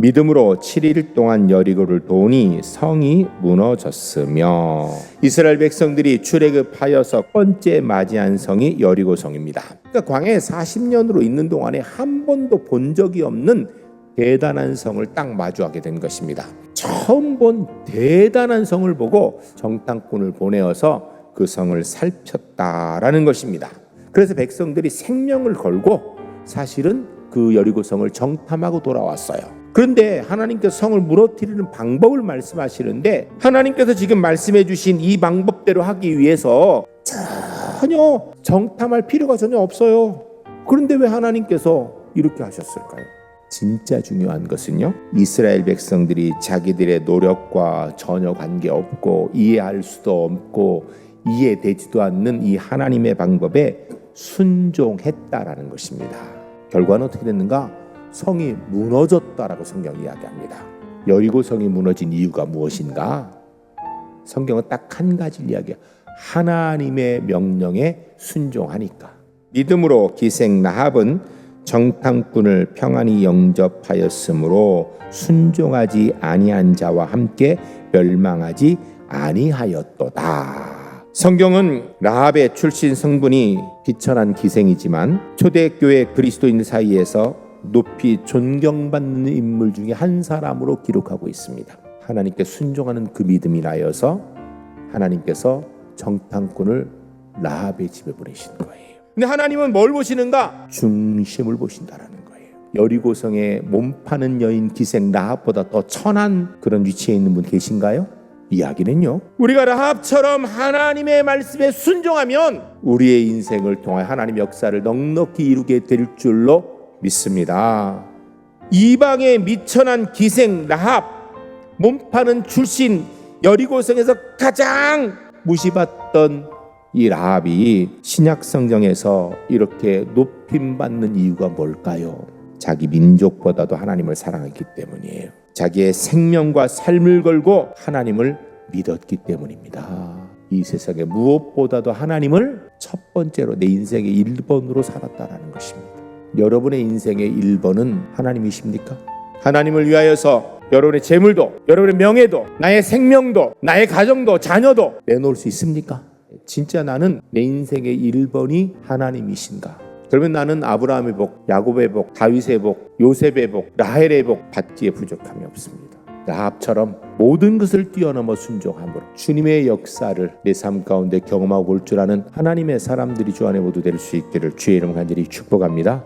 믿음으로 7일 동안 여리고를 도니 성이 무너졌으며 이스라엘 백성들이 출애굽하여서 첫 번째 맞이한 성이 여리고 성입니다. 그러니까 광야에 40년으로 있는 동안에 한 번도 본 적이 없는 대단한 성을 딱 마주하게 된 것입니다. 처음 본 대단한 성을 보고 정탐꾼을 보내어서 그 성을 살폈다라는 것입니다. 그래서 백성들이 생명을 걸고 사실은 그 여리고 성을 정탐하고 돌아왔어요. 그런데 하나님께서 성을 무너뜨리는 방법을 말씀하시는데 하나님께서 지금 말씀해 주신 이 방법대로 하기 위해서 전혀 정탐할 필요가 전혀 없어요. 그런데 왜 하나님께서 이렇게 하셨을까요? 진짜 중요한 것은요. 이스라엘 백성들이 자기들의 노력과 전혀 관계없고 이해할 수도 없고 이해되지도 않는 이 하나님의 방법에 순종했다라는 것입니다. 결과는 어떻게 됐는가? 성이 무너졌다라고 성경 이야기합니다. 여리고 성이 무너진 이유가 무엇인가? 성경은 딱 한 가지를 이야기해요. 하나님의 명령에 순종하니까. 믿음으로 기생 나합은 정탐꾼을 평안히 영접하였으므로 순종하지 아니한 자와 함께 멸망하지 아니하였도다. 성경은 라합의 출신 성분이 비천한 기생이지만 초대교회 그리스도인 사이에서 높이 존경받는 인물 중에 한 사람으로 기록하고 있습니다. 하나님께 순종하는 그 믿음이라여서 하나님께서 정탐꾼을 라합의 집에 보내신 거예요. 근데 하나님은 뭘 보시는가? 중심을 보신다라는 거예요. 여리고성에 몸 파는 여인 기생 라합보다 더 천한 그런 위치에 있는 분 계신가요? 이야기는요. 우리가 라합처럼 하나님의 말씀에 순종하면 우리의 인생을 통해 하나님 역사를 넉넉히 이루게 될 줄로 믿습니다. 이방의 미천한 기생 라합 몸파는 출신 여리고성에서 가장 무시받던 이 라합이 신약 성경에서 이렇게 높임 받는 이유가 뭘까요? 자기 민족보다도 하나님을 사랑했기 때문이에요. 자기의 생명과 삶을 걸고 하나님을 믿었기 때문입니다. 이 세상에 무엇보다도 하나님을 첫 번째로 내 인생의 1번으로 살았다라는 것입니다. 여러분의 인생의 1번은 하나님이십니까? 하나님을 위하여서 여러분의 재물도, 여러분의 명예도, 나의 생명도, 나의 가정도, 자녀도 내놓을 수 있습니까? 진짜 나는 내 인생의 1번이 하나님이신가? 그러면 나는 아브라함의 복, 야곱의 복, 다윗의 복, 요셉의 복, 라헬의 복 받기에 부족함이 없습니다. 라합처럼 모든 것을 뛰어넘어 순종함으로 주님의 역사를 내 삶 가운데 경험하고 볼줄 아는 하나님의 사람들이 주 안에 모두 될 수 있기를 주의 이름 간절히 축복합니다.